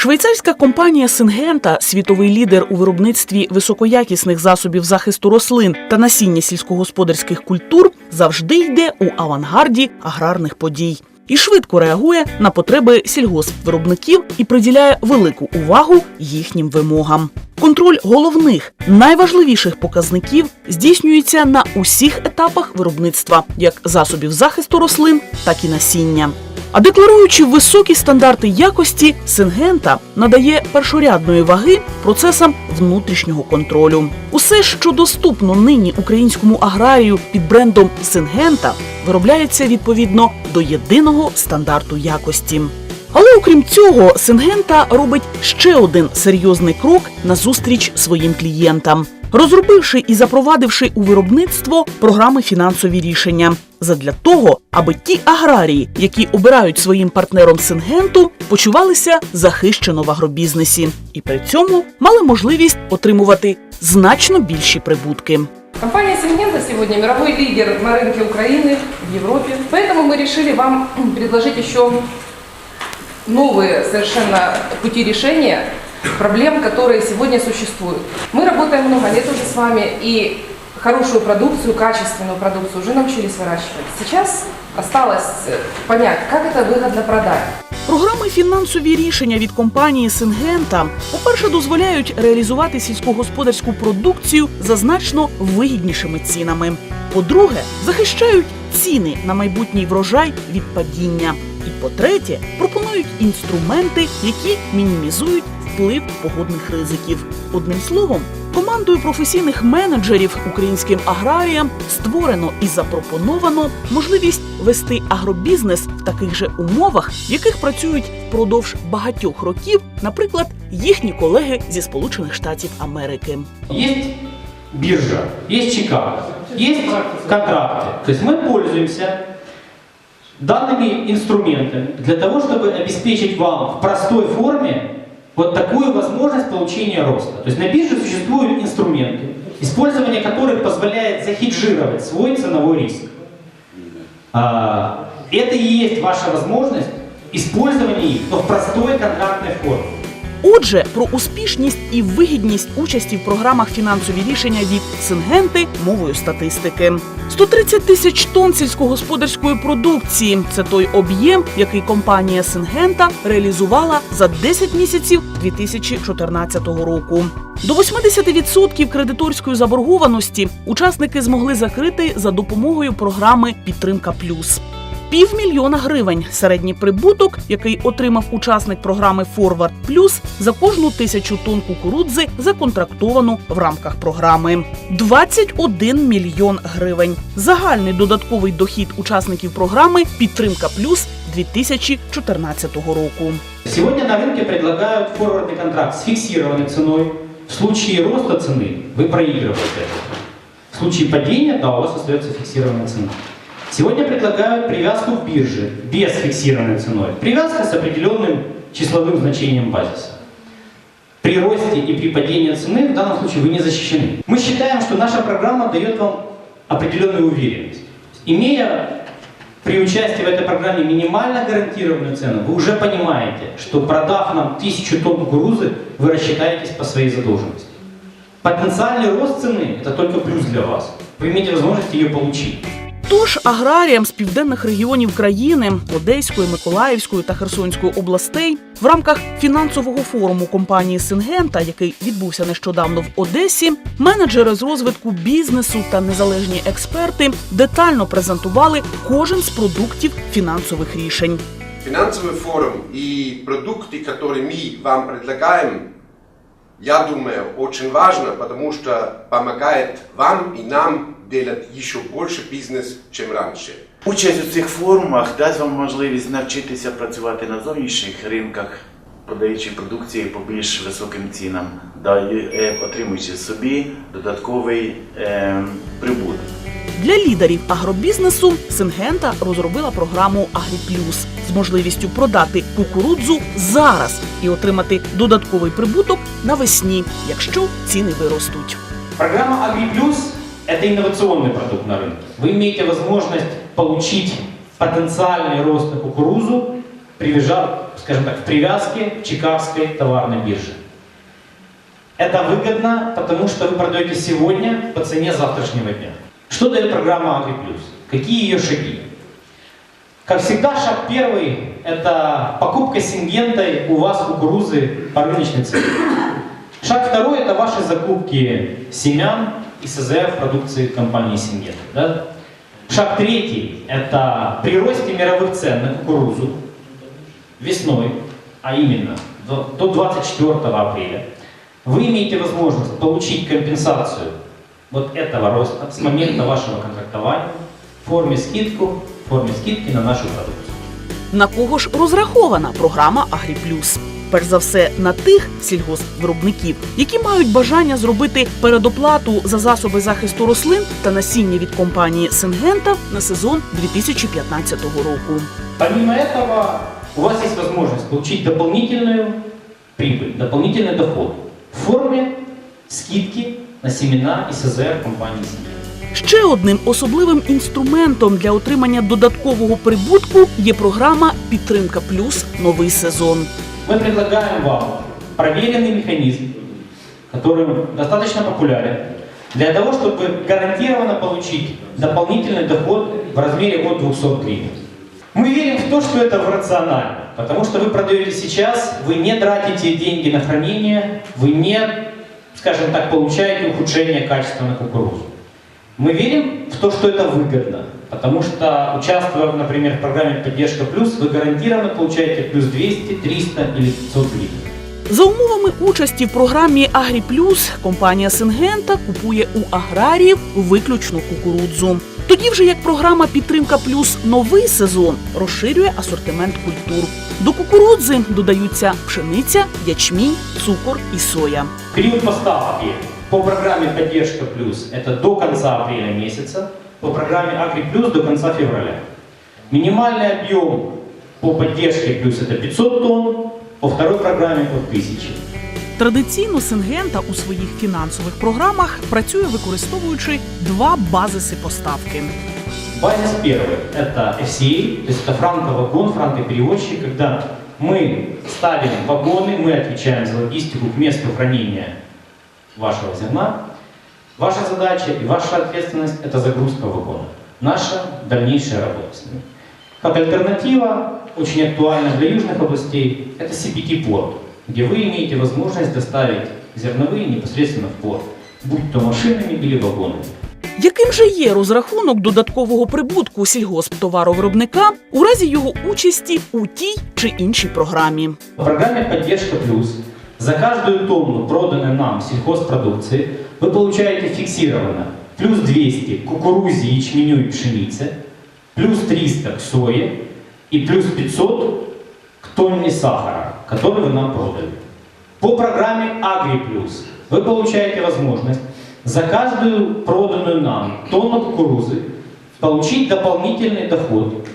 Швейцарська компанія Сингента, світовий лідер у виробництві високоякісних засобів захисту рослин та насіння сільськогосподарських культур, завжди йде у авангарді аграрних подій і швидко реагує на потреби сільгоспвиробників і приділяє велику увагу їхнім вимогам. Контроль головних найважливіших показників здійснюється на усіх етапах виробництва, як засобів захисту рослин, так і насіння. А декларуючи високі стандарти якості, Сингента надає першорядної ваги процесам внутрішнього контролю. Усе, що доступно нині українському аграрію під брендом Сингента, виробляється відповідно до єдиного стандарту якості. Але окрім цього, Сингента робить ще один серйозний крок назустріч своїм клієнтам, розробивши і запровадивши у виробництво програми фінансові рішення задля того, аби ті аграрії, які обирають своїм партнером Сингенту, почувалися захищено в агробізнесі і при цьому мали можливість отримувати значно більші прибутки. Компания Сингента сегодня мировой лидер на рынке Украины, в Европе. Поэтому мы решили вам предложить еще новые совершенно пути решения проблем, которые сегодня существуют. Мы работаем много лет уже с вами и хорошую продукцию, качественную продукцию уже научились выращивать. Сейчас осталось понять, как это выгодно продать. Програми фінансові рішення від компанії Сингента, по-перше, дозволяють реалізувати сільськогосподарську продукцію за значно вигіднішими цінами. По-друге, захищають ціни на майбутній врожай від падіння. І по-третє, пропонують інструменти, які мінімізують вплив погодних ризиків. Одним словом, командою професійних менеджерів українським аграріям створено і запропоновано можливість вести агробізнес в таких же умовах, в яких працюють впродовж багатьох років, наприклад, їхні колеги зі Сполучених Штатів Америки. Есть биржа, есть Чикаго, есть контракты. То есть мы пользуемся данными инструментами для того, чтобы обеспечить вам в простой форме Вот такую возможность получения роста. То есть на бирже существуют инструменты, использование которых позволяет захеджировать свой ценовой риск. А, Это и есть ваша возможность использования их, но в простой контрактной форме. Отже, про успішність і вигідність участі в програмах фінансові рішення від Сингенти мовою статистики. 130 тисяч тонн сільськогосподарської продукції це той об'єм, який компанія Сингента реалізувала за 10 місяців 2014 року. До 80% кредиторської заборгованості учасники змогли закрити за допомогою програми Підтримка Плюс Півмільйона гривень середній прибуток, який отримав учасник програми Forward Plus за кожну тисячу тонн кукурудзи, законтрактовану в рамках програми. 21 мільйон гривень. Загальний додатковий дохід учасників програми Підтримка Плюс 2014 року. Сегодня на рынке предлагают форвардный контракт с фиксированной ценой. В случае роста цены вы проигрываете. В случае падения, да, у вас остается фиксированная цена. Сегодня предлагают привязку в бирже без фиксированной ценой. Привязка с определенным числовым значением базиса. При росте и при падении цены в данном случае вы не защищены. Мы считаем, что наша программа дает вам определенную уверенность. Имея при участии в этой программе минимально гарантированную цену, вы уже понимаете, что продав нам тысячу тонн кукурузы, вы рассчитаетесь по своей задолженности. Потенциальный рост цены – это только плюс для вас. Вы имеете возможность ее получить. Тож аграріям з південних регіонів країни Одеської, Миколаївської та Херсонської областей в рамках фінансового форуму компанії Сингента, який відбувся нещодавно в Одесі, менеджери з розвитку бізнесу та незалежні експерти детально презентували кожен з продуктів фінансових рішень. Финансовый форум и продукты, которые мы вам предлагаем, я думаю, очень важно, потому что помогает вам и нам делать еще больше бизнес, чем раньше. Участь у цих форумах дасть вам можливість навчитися працювати на зовнішніх ринках, подаючи продукції по більш високим цінам, е, отримуючи собі додатковий е, прибуток. Для лідерів агробізнесу Сингента розробила програму AgriPlus з можливістю продати кукурудзу зараз і отримати додатковий прибуток навесні, якщо ціни виростуть. Программа AgriPlus – это инновационный продукт на рынке. Вы имеете возможность получить потенциальный рост на кукурузу, привяжа- скажем так, в привязке к Чикагской товарной бирже. Это выгодно, потому что вы продаете сегодня по цене завтрашнего дня. Что дает программа AgriPlus? Какие ее шаги? Как всегда, шаг первый – это покупка сингентой у вас кукурузы по рыночной цене. Шаг второй – это ваши закупки семян и СЗФ продукции компании Сингента. Да? Шаг третий – это при росте мировых цен на кукурузу весной, а именно до 24 апреля, вы имеете возможность получить компенсацию вот этого роста с момента вашего контрактования в форме скидку, в форме скидки на нашу продукцию. На кого ж розрахована програма Агріплюс? Перш за все на тих сільгоспвиробників, які мають бажання зробити передоплату за засоби захисту рослин та насіння від компанії Сингента на сезон 2015 року. Помимо этого, у вас есть возможность получить дополнительную прибыль, дополнительный доход в форме скидки на семена и СЗР компании Сингента. Ще одним особливим інструментом для отримання додаткового прибутку є програма Підтримка Плюс новий сезон. Мы предлагаем вам проверенный механизм, который достаточно популярен, для того, чтобы гарантированно получить дополнительный доход в размере от 200 гривен. Мы верим в то, что это рационально, потому что вы продаете сейчас, вы не тратите деньги на хранение, вы не, скажем так, получаете ухудшение качества на кукурузу. Мы верим в то, что это выгодно, потому что, участвуя, например, в программе «Поддержка плюс», вы гарантированно получаете плюс 200, 300 или 500 гривен. За умовами участі в програмі Агріплюс компанія Сингента купує у аграріїв виключно кукурудзу. Тоді вже як програма Підтримка Плюс новий сезон розширює асортимент культур. До кукурудзи додаються пшениця, ячмінь, цукор і соя. Период поставки по программе «Поддержка плюс» – это до конца апреля месяца, по программе «Агри плюс» до конца февраля. Минимальный объем по «Поддержке плюс» – это 500 тонн, по второй программе – от 1000. Традиційно Сингента у своїх фінансових програмах працює використовуючи два базиси поставки. Базис первый – это FCA, то есть это франко-вагон, франко-перевозчик, когда мы ставим вагоны, мы отвечаем за логистику к месту хранения вашего зерна. Ваша задача и ваша ответственность – это загрузка вагона. Наша дальнейшая работа с ними. Как альтернатива, очень актуальна для южных областей, это CPT-порт, где вы имеете возможность доставить зерновые непосредственно в порт, будь то машинами или вагонами. Яким же є розрахунок додаткового прибутку сільгосптоваровиробника у разі його участі у тій чи іншій програмі? В программе «Поддержка плюс» за каждую тонну проданной нам сельхозпродукции вы получаете фиксированно плюс 200 к кукурузе, ячменю и пшенице, плюс 300 к сое и плюс 500 к тонне сахара, который вы нам продали. По программе «Агри плюс» вы получаете возможность за каждую проданную нам тонну кукурузы получить дополнительный доход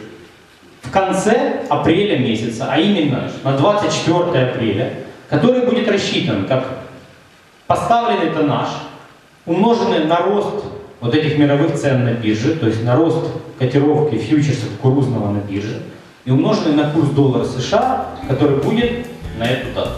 в конце апреля месяца, а именно на 24 апреля, который будет рассчитан как поставленный тоннаж, умноженный на рост вот этих мировых цен на бирже, то есть на рост котировки фьючерса кукурузного на бирже, и умноженный на курс доллара США, который будет на эту дату.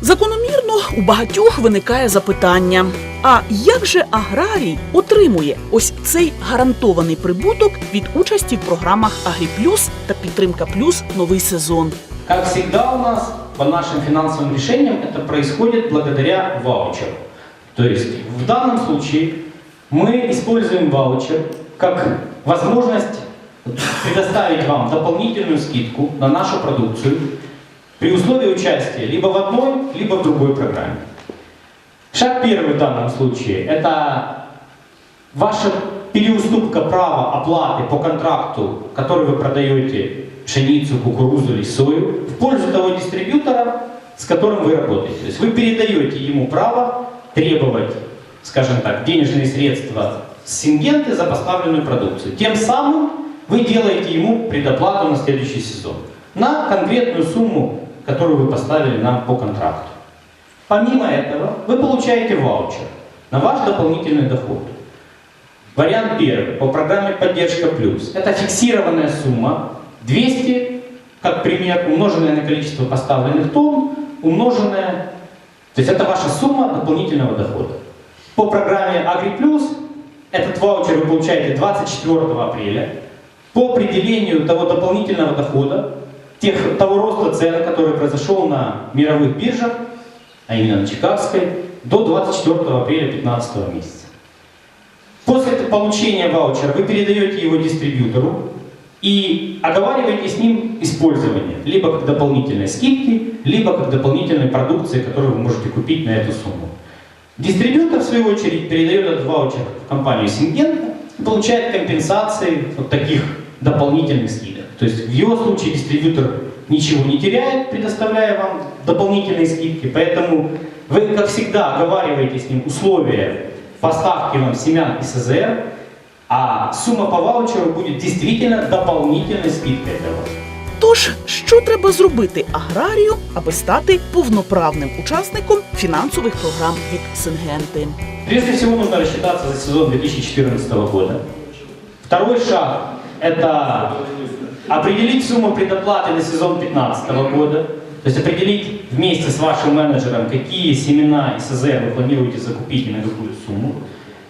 Закономірно у багатьох виникає запитання: а як же аграрій отримує ось цей гарантований прибуток від участі в програмах Агріплюс та Підтримка Плюс новий сезон? Как всегда у нас по нашим финансовым решениям это происходит благодаря ваучеру. То есть в данном случае мы используем ваучер как возможность предоставить вам дополнительную скидку на нашу продукцию при условии участия либо в одной, либо в другой программе. Шаг первый в данном случае – это ваша переуступка права оплаты по контракту, который вы продаете пшеницу, кукурузу или сою, в пользу того дистрибьютора, с которым вы работаете. То есть вы передаете ему право требовать, скажем так, денежные средства с Сингенты за поставленную продукцию. Тем самым вы делаете ему предоплату на следующий сезон на конкретную сумму, которую вы поставили нам по контракту. Помимо этого, вы получаете ваучер на ваш дополнительный доход. Вариант первый по программе «Поддержка плюс». Это фиксированная сумма 200 как пример, умноженное на количество поставленных тонн, умноженное, то есть это ваша сумма дополнительного дохода. По программе Agri Plus этот ваучер вы получаете 24 апреля по определению того дополнительного дохода, тех, того роста цен, который произошел на мировых биржах, а именно на Чикагской, до 24 апреля 2015 месяца. После получения ваучера вы передаете его дистрибьютору и оговариваете с ним использование, либо как дополнительной скидки, либо как дополнительной продукции, которую вы можете купить на эту сумму. Дистрибьютор, в свою очередь, передает этот ваучер в компанию Сингента и получает компенсации от таких дополнительных скидок. То есть в его случае дистрибьютор ничего не теряет, предоставляя вам дополнительные скидки, поэтому вы, как всегда, оговариваете с ним условия поставки вам семян из СЗР, а сумма по ваучеру будет действительно дополнительной скидкой для вас. Тож, що треба зробити аграрію, аби стати повноправним учасником фінансових програм від Сингенти? Прежде всего нужно рассчитаться за сезон 2014 года. Второй шаг – это определить сумму предоплаты на сезон 2015 года. То есть определить вместе с вашим менеджером, какие семена и СЗР вы планируете закупить и на какую сумму.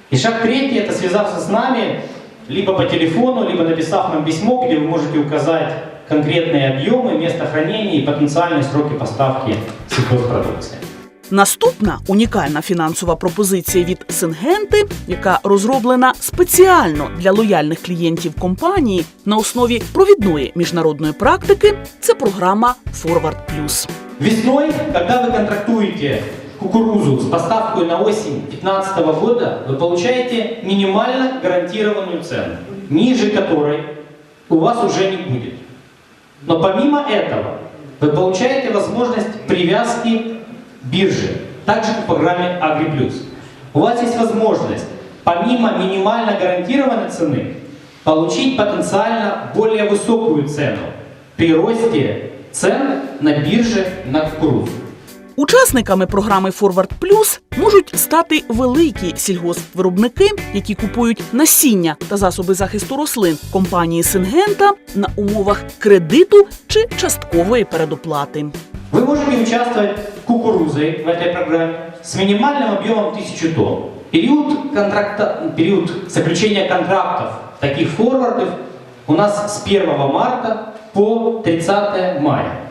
И шаг третий – это связаться с нами либо по телефону, либо написав нам письмо, где вы можете указать конкретные объемы, место хранения и потенциальные сроки поставки сельхозпродукции. Наступна унікальна фінансова пропозиція від Сингенти, яка розроблена спеціально для лояльних клієнтів компанії на основі провідної міжнародної практики, це програма Forward Plus. Весной, когда вы контрактуете кукурузу с поставкой на осень 2015 года, вы получаете минимально гарантированную цену, ниже которой у вас уже не будет. Но помимо этого, вы получаете возможность привязки биржи, также по программе AgriPlus. У вас есть возможность, помимо минимально гарантированной цены, получить потенциально более высокую цену при росте цен на бирже на кукурузу. Учасниками програми Forward Plus можуть стати великі сільгоспвиробники, які купують насіння та засоби захисту рослин компанії Сингента на умовах кредиту чи часткової передоплати. Вы можете участвовать кукурузой в этой программе с минимальным объемом 1000 тонн. Период, контракта, период заключения контрактов таких форвардов у нас с 1 марта по 30 мая.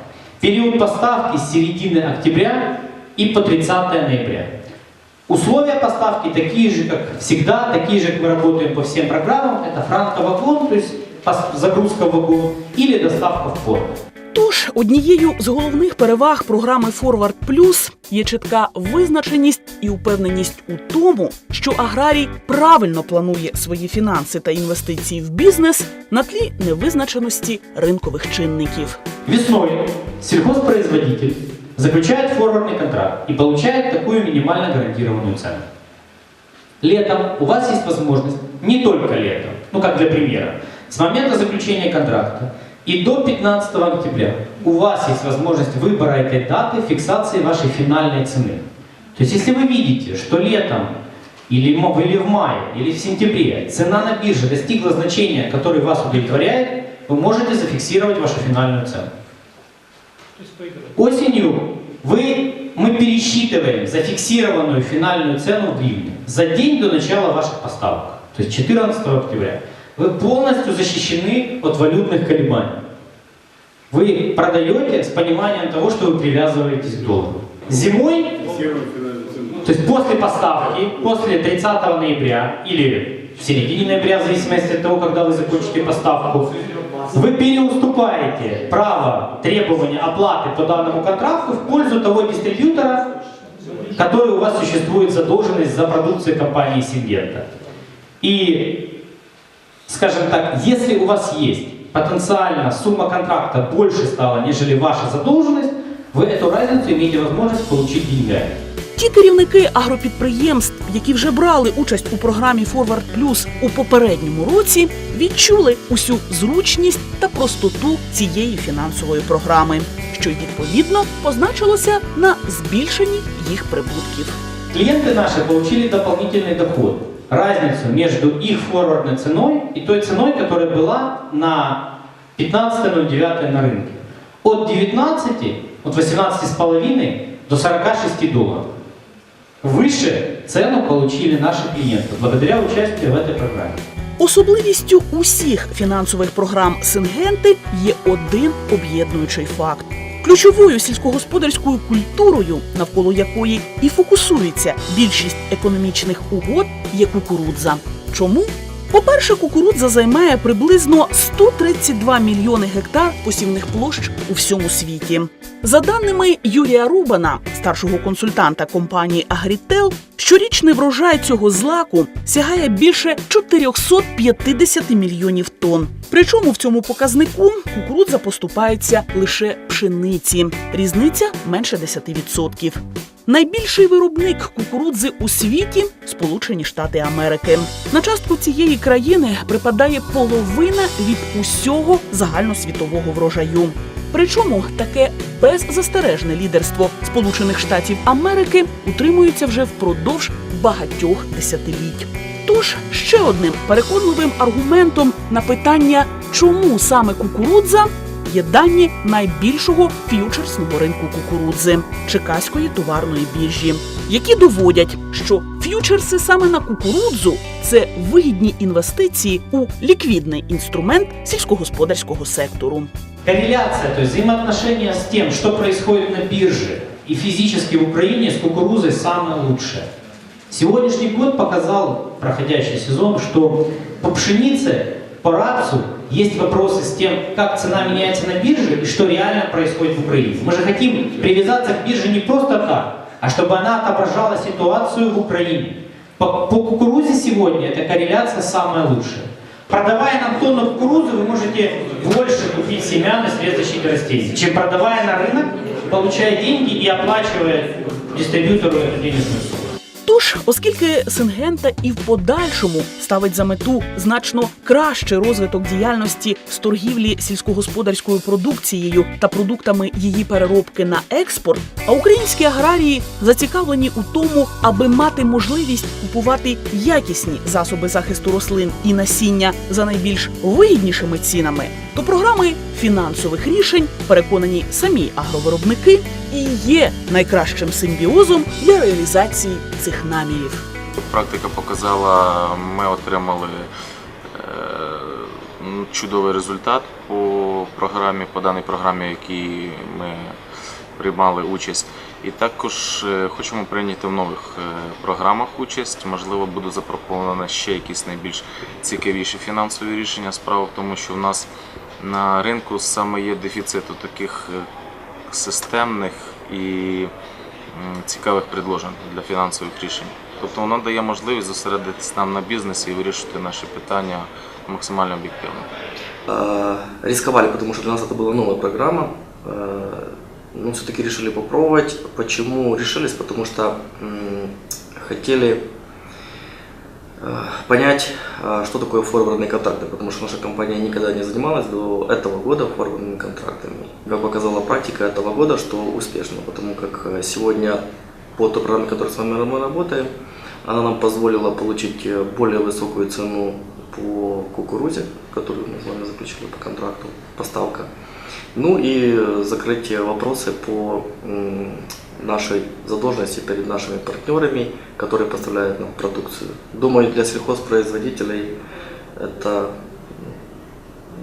Период поставки с середины октября и по 30 ноября. Условия поставки такие же, как всегда, такие же, как мы работаем по всем программам. Это франко-вагон, то есть загрузка в вагон, или доставка в порт. Тож однією з головних переваг програми Forward Plus є чітка визначеність і упевненість у тому, що аграрій правильно планує свої фінанси та інвестиції в бізнес на тлі невизначеності ринкових чинників. Весной сельхозпроизводитель заключает форвардный контракт и получает такую минимально гарантированную цену. Летом у вас есть возможность, не только летом, ну как для примера, с момента заключения контракта и до 15 октября у вас есть возможность выбора этой даты фиксации вашей финальной цены. То есть если вы видите, что летом или, или в мае, или в сентябре цена на бирже достигла значения, которое вас удовлетворяет, вы можете зафиксировать вашу финальную цену. Осенью вы, мы пересчитываем зафиксированную финальную цену в гривне за день до начала ваших поставок, то есть 14 октября. Вы полностью защищены от валютных колебаний. Вы продаете с пониманием того, что вы привязываетесь к доллару. Зимой, то есть после поставки, после 30 ноября или в середине ноября, в зависимости от того, когда вы закончите поставку, вы переуступаете право требования оплаты по данному контракту в пользу того дистрибьютора, который у вас существует задолженность за продукцию компании Сингента. И, скажем так, если у вас есть потенциально сумма контракта больше стала, нежели ваша задолженность, вы эту разницу имеете возможность получить деньгами. Ті керівники агропідприємств, які вже брали участь у програмі Forward Plus у попередньому році, відчули усю зручність та простоту цієї фінансової програми, що й відповідно позначилося на збільшенні їх прибутків. Клиенты наши получили дополнительный доход. Разницу между их форвардной ценой и той ценой, которая была на 15.09 на рынке. от 19, от 18,5 до 46 долларов. Выше цену получили наши клиенты благодаря участию в этой программе. Особливістю усіх фінансових програм Сингенти є один об'єднуючий факт. Ключовою сільськогосподарською культурою, навколо якої і фокусується більшість економічних угод, є кукурудза. Чому? По-перше, кукурудза займає приблизно 132 мільйони гектар посівних площ у всьому світі. За даними Юрія Рубана, старшого консультанта компанії Агрітел, щорічний врожай цього злаку сягає більше 450 мільйонів тонн. Причому в цьому показнику кукурудза поступається лише пшениці. Різниця менше 10%. Найбільший виробник кукурудзи у світі Сполучені Штати Америки. На частку цієї країни припадає половина від усього загальносвітового врожаю. Причому таке беззастережне лідерство Сполучених Штатів Америки утримується вже впродовж багатьох десятиліть. Тож ще одним переконливим аргументом на питання, чому саме кукурудза, є дані найбільшого ф'ючерсного ринку кукурудзи Чекаської товарної біржі, які доводять, що ф'ючерси саме на кукурудзу це вигідні інвестиції у ліквідний інструмент сільськогосподарського сектору. Корреляция, то есть взаимоотношения с тем, что происходит на бирже и физически в Украине с кукурузой самое лучшее. Сегодняшний год показал, проходящий сезон, что по пшенице, по рапсу есть вопросы с тем, как цена меняется на бирже и что реально происходит в Украине. Мы же хотим привязаться к бирже не просто так, а чтобы она отображала ситуацию в Украине. По, по кукурузе сегодня эта корреляция самая лучшая. Продавая нам тонну кукурузы, вы можете больше купить семян и средств защиты растений, чем продавая на рынок, получая деньги и оплачивая дистрибьютору эту денежную сумму. Тож, оскільки Сингента і в подальшому ставить за мету значно кращий розвиток діяльності з торгівлі сільськогосподарською продукцією та продуктами її переробки на експорт, а українські аграрії зацікавлені у тому, аби мати можливість купувати якісні засоби захисту рослин і насіння за найбільш вигіднішими цінами, то програми фінансових рішень, переконані самі агровиробники, і є найкращим симбіозом для реалізації цих намірів. Практика показала, ми отримали е, ну, чудовий результат по програмі, по даній програмі, в якій ми приймали участь. І також е, хочемо прийняти в нових е, програмах участь. Можливо, буде запропоновано ще якісь найбільш цікавіші фінансові рішення. Справа в тому, що в нас на ринку саме є дефіцит у таких е, системних і м, цікавих предложень для фінансових рішень. Тобто воно дає можливість зосередитися нам на бізнесі і вирішити наші питання максимально об'єктивно. Э, Рисковали, потому что для нас это была новая программа. Но все-таки решили попробовать. Почему решились? Потому что хотели э, понять, э, что такое форвардные контракты, потому что наша компания никогда не занималась до этого года форвардными контрактами. Как показала практика этого года, что успешно, потому как э, сегодня по той программе, которой с вами мы работаем, она нам позволила получить более высокую цену по кукурузе, которую мы с вами заключили по контракту, поставка. Ну и э, закрыть вопросы по нашей задолженности перед нашими партнерами, которые поставляют нам продукцию. Думаю, для сельхозпроизводителей это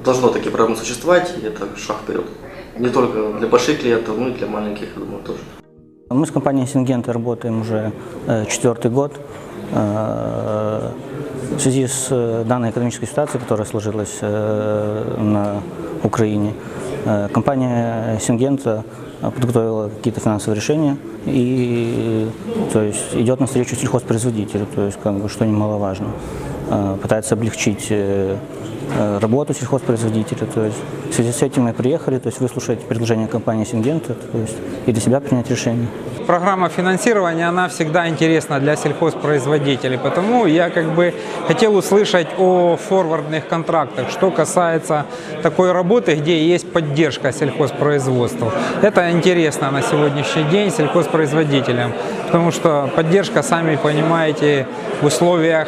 должно такие программы существовать, и это шаг вперед. Не только для больших клиентов, но и для маленьких, я думаю, тоже. Мы с компанией Сингента работаем уже э, четвертый год. В связи с э, данной экономической ситуацией, которая сложилась э, на Украине, э, компания Сингента подготовила какие-то финансовые решения и то есть, идет навстречу сельхозпроизводителю, то есть, как бы, что немаловажно. Пытается облегчить работу сельхозпроизводителя. То есть, в связи с этим мы приехали, то есть выслушать предложение компании Сингента то есть, и для себя принять решение. Программа финансирования, она всегда интересна для сельхозпроизводителей, потому я как бы хотел услышать о форвардных контрактах, что касается такой работы, где есть поддержка сельхозпроизводства. Это интересно на сегодняшний день сельхозпроизводителям, потому что поддержка, сами понимаете, в условиях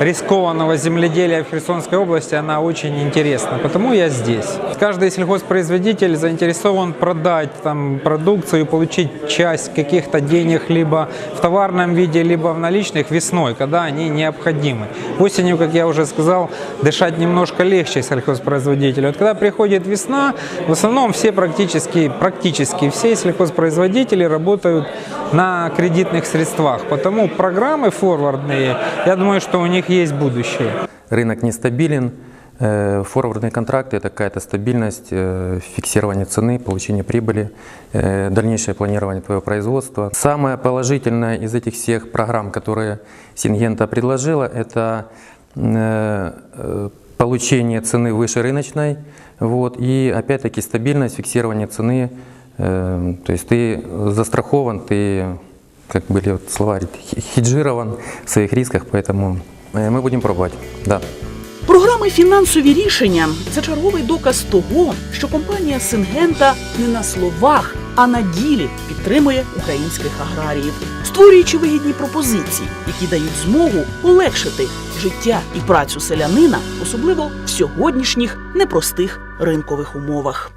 рискованного земледелия в Херсонской области, она очень интересна. Потому я здесь. Каждый сельхозпроизводитель заинтересован продать там, продукцию, получить часть каких-то денег либо в товарном виде, либо в наличных весной, когда они необходимы. Осенью, как я уже сказал, дышать немножко легче сельхозпроизводителю. Вот когда приходит весна, в основном все практически, практически все сельхозпроизводители работают на кредитных средствах. Потому программы форвардные, я думаю, что у них есть будущее. Рынок нестабилен, э, форвардные контракты – это какая-то стабильность, э, фиксирование цены, получение прибыли, э, дальнейшее планирование твоего производства. Самое положительное из этих всех программ, которые Сингента предложила, это получение цены выше рыночной, вот, и опять-таки стабильность, фиксирование цены. То есть ты застрахован, ты, как были вот слова, хеджирован в своих рисках, поэтому мы будем пробовать, да. Програми фінансові рішення це черговий доказ того, що компанія Сингента не на словах, а на ділі підтримує українських аграріїв, створюючи вигідні пропозиції, які дають змогу полегшити життя і працю селянина, особливо в сьогоднішніх непростих ринкових умовах.